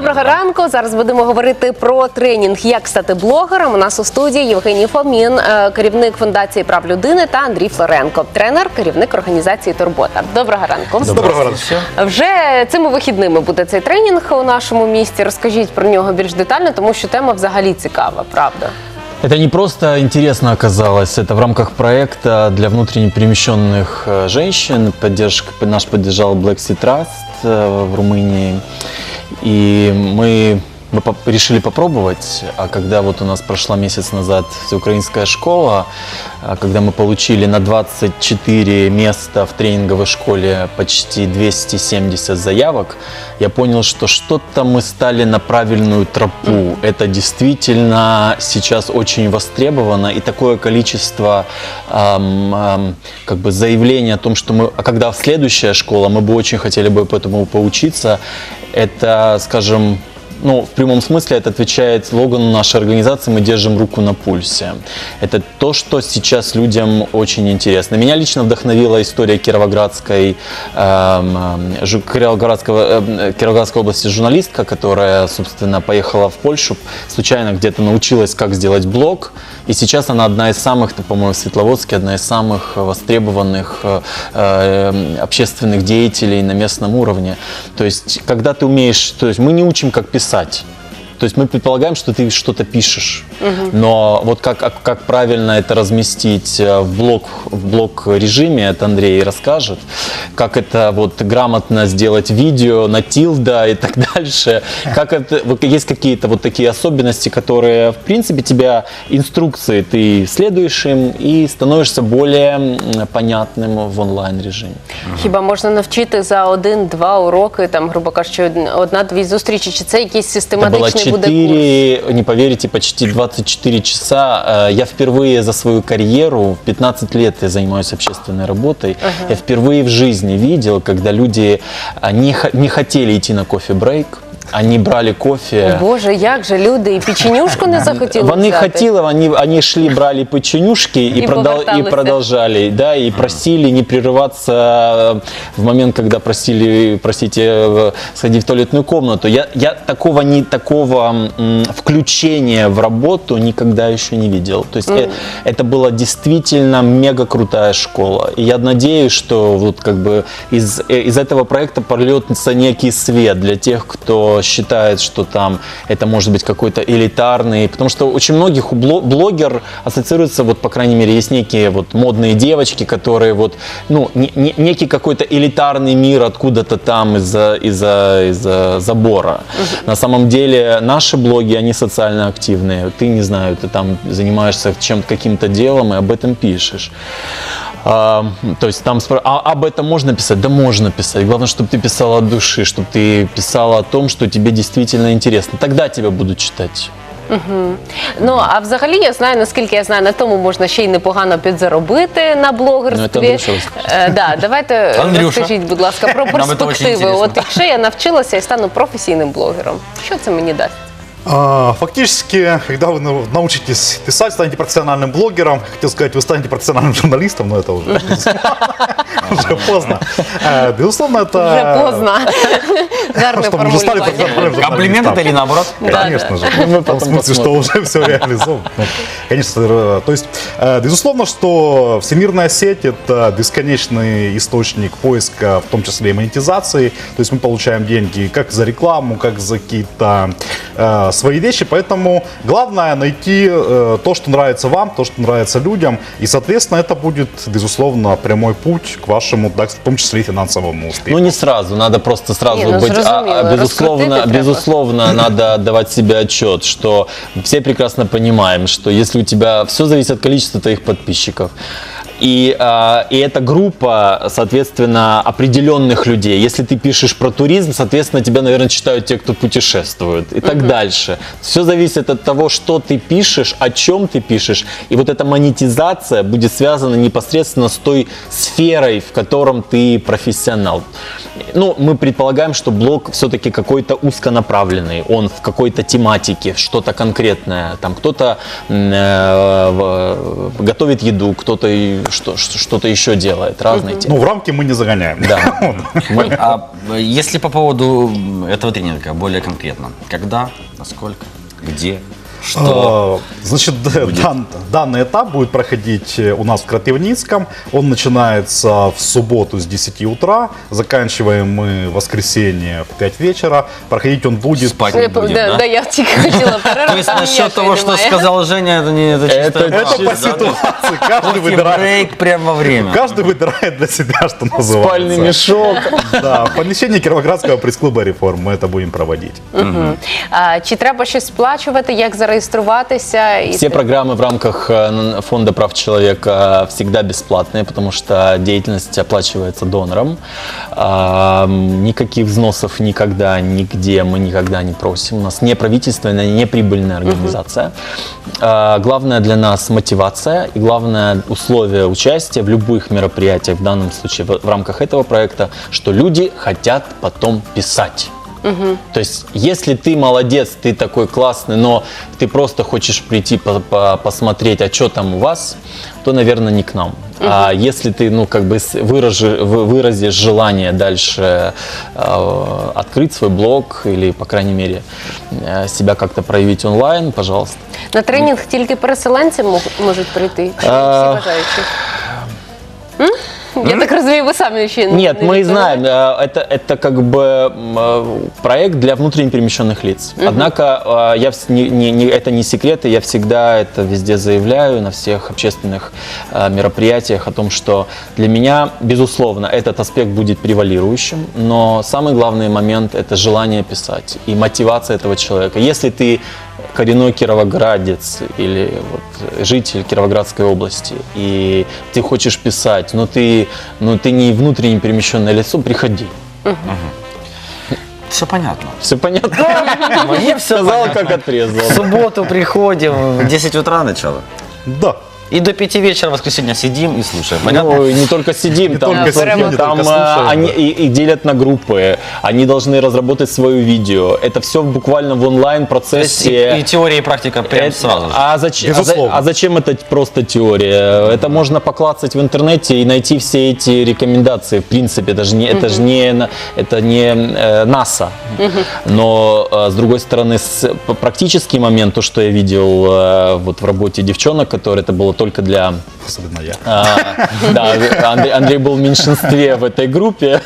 Доброго ранку. Зараз будемо говорити про тренінг Як стати блогером. У нас у студії Євгеній Фомін, е, керівник фундації прав людини, та Андрій Флоренко, тренер, керівник організації Турбота. Доброго ранку. Доброго ранку. Вже цими вихідними буде цей тренінг у нашому місті. Розкажіть про нього більш детально, тому що тема взагалі цікава, правда. Это не просто интересно оказалось, это в рамках проекта для внутренне перемещенных э, женщин. Поддержка, наш поддержал Black Sea Trust э, в Румынии. И мы, мы поп- решили попробовать, а когда вот у нас прошла месяц назад всеукраинская школа, а когда мы получили на 24 места в тренинговой школе почти 270 заявок, я понял, что что-то мы стали на правильную тропу. Это действительно сейчас очень востребовано, и такое количество ам, ам, как бы заявлений о том, что мы, а когда следующая школа, мы бы очень хотели бы по этому поучиться, это, скажем, ну, в прямом смысле это отвечает слогану нашей организации «Мы держим руку на пульсе». Это то, что сейчас людям очень интересно. Меня лично вдохновила история Кировоградской, эм, эм, жу- Кировоградского, эм, Кировоградской области журналистка, которая, собственно, поехала в Польшу, случайно где-то научилась, как сделать блог, и сейчас она одна из самых, по-моему, в Светловодске, одна из самых востребованных э, э, общественных деятелей на местном уровне. То есть, когда ты умеешь, то есть мы не учим, как писать. site. То есть мы предполагаем, что ты что-то пишешь, но вот как, как, как правильно это разместить э, в блок, в блок режиме, это Андрей расскажет. Как это вот грамотно сделать видео на тилда и так дальше. Как это, вот есть какие-то вот такие особенности, которые, в принципе, тебя инструкции, ты следуешь им и становишься более м, понятным в онлайн режиме. Хіба можна навчити за один-два уроки, там, грубо кажучи, од- одна-дві зустрічі, чи це якийсь Это было систематичний буде курс? 4, не поверите, почти 24 часа. Э, Я впервые за свою карьеру, в 15 лет я занимаюсь общественной работой, я впервые в жизни видел, когда люди а, не, не хотели идти на кофе-брейк, они брали кофе. О, Боже, як же люди і печенюшку не захотіли Вони взяти? хотіли, вони, вони шли, брали печенюшки и, И продал, и поверталися. продолжали, да, и просили не прерываться в момент, когда просили, простите, э, сходить в туалетную комнату. Я, я такого, не, такого м, включения в работу никогда еще не видел. То есть э, это была действительно мега крутая школа. И я надеюсь, что вот как бы из, э, из этого проекта прольется некий свет для тех, кто считает, что там это может быть какой-то элитарный, потому что очень многих блогер ассоциируется, вот по крайней мере, есть некие вот модные девочки, которые вот, ну, не- не- некий какой-то элитарный мир откуда-то там из-за из-за из-за забора. На самом деле наши блоги, они социально активные. Ты, не знаю, ты там занимаешься чем-то, каким-то делом и об этом пишешь. А, то есть там спро- а об этом можно писать? Да можно писать. Главное, чтобы ты писала от души, чтобы ты писала о том, что тебе действительно интересно. Тогда тебя будут читать. Ну а взагалі я знаю, наскільки я знаю, на тому можна ще й непогано підзаробити на Ну, блогерстві. це Андрюша розкаже. Е, да, давайте Андрюша. розкажіть, будь ласка, про Нам це дуже перспективи. інтересно. От якщо я навчилася і стану професійним блогером, що це мені дасть? А, Фактически, когда вы нау- научитесь писать, станете профессиональным блогером, хотел сказать, вы станете профессиональным журналистом, но это уже, уже поздно. Э, Безусловно, это... Вже поздно. Гарне Чтобы уже стали формулювання. профессиональными Комплимент это или наоборот? Конечно же. Мы В смысле, что уже все реализовано. Ну, Конечно, э, то есть, э, безусловно, что всемирная сеть – это бесконечный источник поиска, в том числе и монетизации. То есть мы получаем деньги как за рекламу, как за какие-то свои вещи. Поэтому главное найти э, то, что нравится вам, то, что нравится людям. И, соответственно, это будет, безусловно, прямой путь к вашему, да, в том числе и финансовому успеху. Ну не сразу, надо просто сразу Не, ну, быть. а- а, безусловно, безусловно, надо отдавать себе отчет, что все прекрасно понимаем, что если у тебя все зависит от количества твоих подписчиков. И, а, и эта группа, соответственно, определенных людей. Если ты пишешь про туризм, соответственно, тебя, наверное, читают те, кто путешествует. И так дальше. Все зависит от того, что ты пишешь, о чем ты пишешь. И вот эта монетизация будет связана непосредственно с той сферой, в котором ты профессионал. Ну, мы предполагаем, что блог все-таки какой-то узконаправленный. Он в какой-то тематике, что-то конкретное. Там кто-то э, в- готовит еду, кто-то что, что- что-то еще делает, разные темы. Ну, в рамки мы не загоняем. Да. Мы- а если по поводу этого тренинга более конкретно, когда, насколько, где, что? А, Значит, дан- данный этап будет проходить э, у нас в Кропивницком. Он начинается в субботу с 10 утра. Заканчиваем мы в воскресенье в 5 вечера. Проходить он будет... Спать не будем, да, да? да, я хотіла То есть насчет того, что сказал Женя, это не это чисто Это Это по ситуации. Каждый выбирает, прямо во время. каждый выбирает для себя, что называется. Спальный мешок. Да, в помещении Кировоградского пресс-клуба «Реформ» мы это будем проводить. А, чи треба щось сплачувати, як зареєструватися? І Все программы в рамках э, Фонда прав человека всегда бесплатные, потому что деятельность оплачивается донором. Никаких взносов никогда, нигде мы никогда не просим. У нас не правительственная, не прибыльная организация. Главное для нас мотивация и главное условие участия в любых мероприятиях, в данном случае в рамках этого проекта, что люди хотят потом писать. То есть, если ты молодец, ты такой классный, но ты просто хочешь прийти по- по- посмотреть, а что там у вас, то, наверное, не к нам. А если ты, ну, как бы с- выражи- вы- выразишь желание дальше э, открыть свой блог или, по крайней мере, э, себя как-то проявить онлайн, пожалуйста. На тренінг тільки переселенці мог- можуть прийти? Чи всі А, бажаючі? М? Я так розумію, ви самі ще не Нет, не мы відповіли? знаем, э, это, это как бы м, э, проект для внутренне перемещенных лиц. Однако э, я вс- не, не- не- это не секрет, и я всегда это везде заявляю на всех общественных э, мероприятиях о том, что для меня, безусловно, этот аспект будет превалирующим, но самый главный момент – это желание писать и мотивация этого человека. Если ты коренной кировоградец или вот житель Кировоградской области, и ты хочешь писать, но ты, но ты не внутренне перемещенное лицо, приходи. Все понятно. Все понятно? Мне все Сказал, как отрезал. В субботу приходим, в 10 утра начало. Да. И до 5 вечера в воскресенье сидим и слушаем. Понятно? Ну, не только сидим, там, только сидим, не там только а, слушаем, они да. и, и делят на группы, они должны разработать свое видео. Это все буквально в онлайн процессе. и, и теория, и практика прям Это- сразу же. А зачем, а, за- а зачем это просто теория? Это можно поклацать в интернете и найти все эти рекомендации. В принципе, это же не, это же не, это не э, НАСА. Но э, с другой стороны, с, практический момент, то, что я видел э, вот в работе девчонок, которые это было только для Особенно я. а, да, Андрей, Андрей был в меньшинстве в этой группе.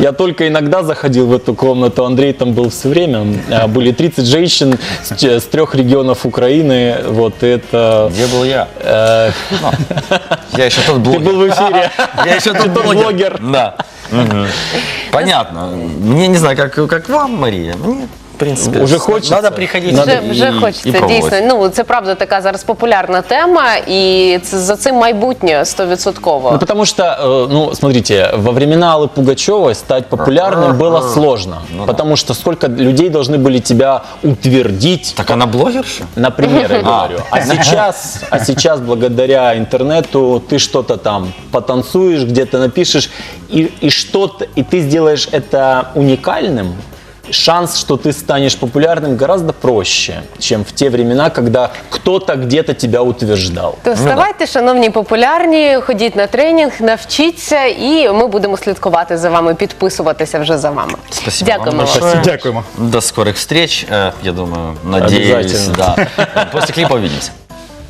Я только иногда заходил в эту комнату, Андрей там был все время. А, Были 30 женщин с, с трех регионов Украины. Вот это... Где был я? э, Я еще тот ты блогер. был в эфире. Я еще тот блогер. блогер. Да. Понятно. Мне не знаю, как, как вам, Мария. Мне, в принципе, Уже хочется. Надо приходить Надо Вже, и- вже и хочеться пробовать. дійсно. Ну це правда така зараз популярна тема, і це за цим майбутнє стовідсотково. Ну, потому что, э, ну, смотрите, во времена Аллы Пугачевой стать популярным было сложно. Ну да. Потому что сколько людей должны были тебя утвердить Так она блогерша? Например, я говорю. А сейчас, а сейчас благодаря интернету ты что-то там потанцуешь, где-то напишешь, и, и что-то, и ты сделаешь это уникальным. Шанс, что ты станешь популярным, гораздо проще, чем в те времена, когда кто-то где-то тебя утверждал. То вставайте, шановні популярні, ходіть на тренінг, навчіться, і ми будемо слідкувати за вами, підписуватися вже за вами. Спасибо вам Дякуємо вам. большое. Дякуємо. До скорых встреч, э, я думаю, надеюсь. Обязательно. Да. После клипа увидимся.